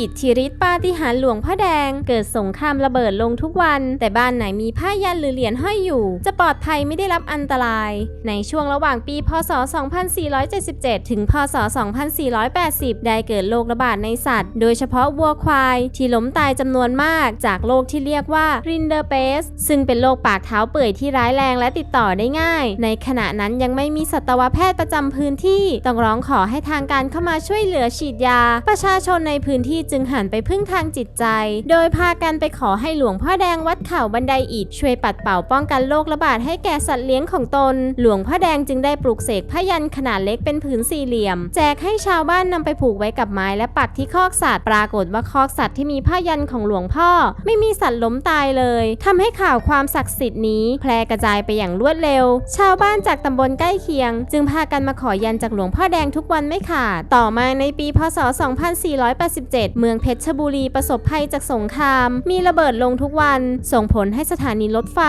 อิทธิฤทธิปาฏิหาริย์หลวงพ่อแดง เกิดสงครามระเบิดลงทุกวัน แต่บ้านไหนมีผ้ายันหรือเหรียญห้อยอยู่ จะปลอดภัยไม่ได้รับอันตราย ในช่วงระหว่างปี พศ 2477 ถึง พศ 2480 ได้เกิดโรคระบาดในสัตว์ โดยเฉพาะวัวควาย ที่ล้มตายจำนวนมากจากโรคที่เรียกว่ารินเดอร์เ e สซึ่งเป็นโรคปากเท้าเปื่อยที่ร้ายแรงและติดต่อได้ง่าย ในขณะนั้นยังไม่มีสัตวแพทย์ประจำพื้นที่ ต้องร้องขอให้ทางการเข้ามาช่วยเหลือฉีดยา ประชาชนในพื้นที่จึงหันไปพึ่งทางจิตใจ โดยพากันไปขอให้หลวงพ่อแดงวัดเขาบันไดอิฐช่วยปัดเป่าป้องกันโรคระบาดให้แก่สัตว์เลี้ยงของตน หลวงพ่อแดงจึงได้ปลูกเสกพยันขนาดเล็กเป็นผืนสี่เหลี่ยม แจกให้ชาวบ้านนำไปผูกไว้กับไม้และปักที่คอกสัตว์ปรากฏว่าคอกสัตว์ที่มีพยันของหลวงพ่อ ไม่มีสัตว์ล้มตายเลยทำให้ข่าวความศักดิ์สิทธิ์นี้แพร่กระจายไปอย่างรวดเร็ว ชาวบ้านจากตำบลใกล้เคียง จึงพากันมาขอยันจากหลวงพ่อแดงทุกวันไม่ขาด ต่อมาในปีพศ 2487เมืองเพชรบุรีประสบภัยจากสงคราม มีระเบิดลงทุกวัน ส่งผลให้สถานีรถไฟ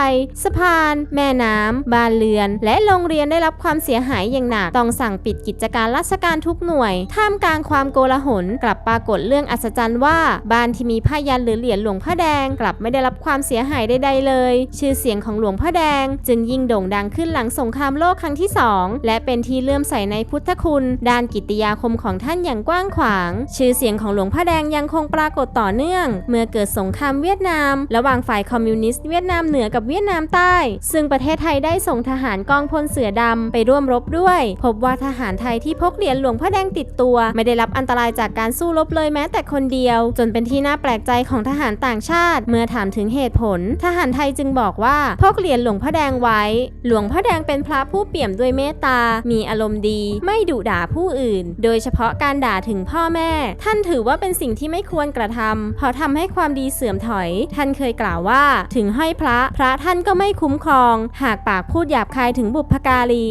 สะพาน แม่น้ำบ้านเรือน และโรงเรียนได้รับความเสียหายอย่างหนัก ต้องสั่งปิดกิจการราชการทุกหน่วย ท่ามกลางความโกลาหล กลับปรากฏเรื่องอัศจรรย์ว่า บ้านที่มีผ้ายันหรือเหรียญหลวงพ่อแดง กลับไม่ได้รับความเสียหายใดๆเลย ชื่อเสียงของหลวงพ่อแดง จึงยิ่งโด่งดังขึ้นหลังสงครามโลกครั้งที่สองและเป็นที่เลื่อมใสในพุทธคุณ ด้านกิตติยาคมของท่านอย่างกว้างขวาง ชื่อเสียงของหลวงพ่อแดงยังคงปรากฏต่อเนื่อง เมื่อเกิดสงครามเวียดนาม ระหว่างฝ่ายคอมมิวนิสต์เวียดนามเหนือกับเวียดนามใต้ ซึ่งประเทศไทยได้ส่งทหารกองพลเสือดำไปร่วมรบด้วย พบว่าทหารไทยที่พกเหรียญหลวงพ่อแดงติดตัว ไม่ได้รับอันตรายจากการสู้รบเลยแม้แต่คนเดียว จนเป็นที่น่าแปลกใจของทหารต่างชาติ เมื่อถามถึงเหตุผล ทหารไทยจึงบอกว่าพกเหรียญหลวงพ่อแดงไว้ หลวงพ่อแดงเป็นพระผู้เปี่ยมด้วยเมตตา มีอารมณ์ดี ไม่ดุด่าผู้อื่น โดยเฉพาะการด่าถึงพ่อแม่ ท่านถือว่าเป็นสิ่งิ่งที่ไม่ควรกระทำเพราะทำให้ความดีเสื่อมถอย ท่านเคยกล่าวว่า ถึงให้พระ พระท่านก็ไม่คุ้มครอง หากปากพูดหยาบคายถึงบุพการี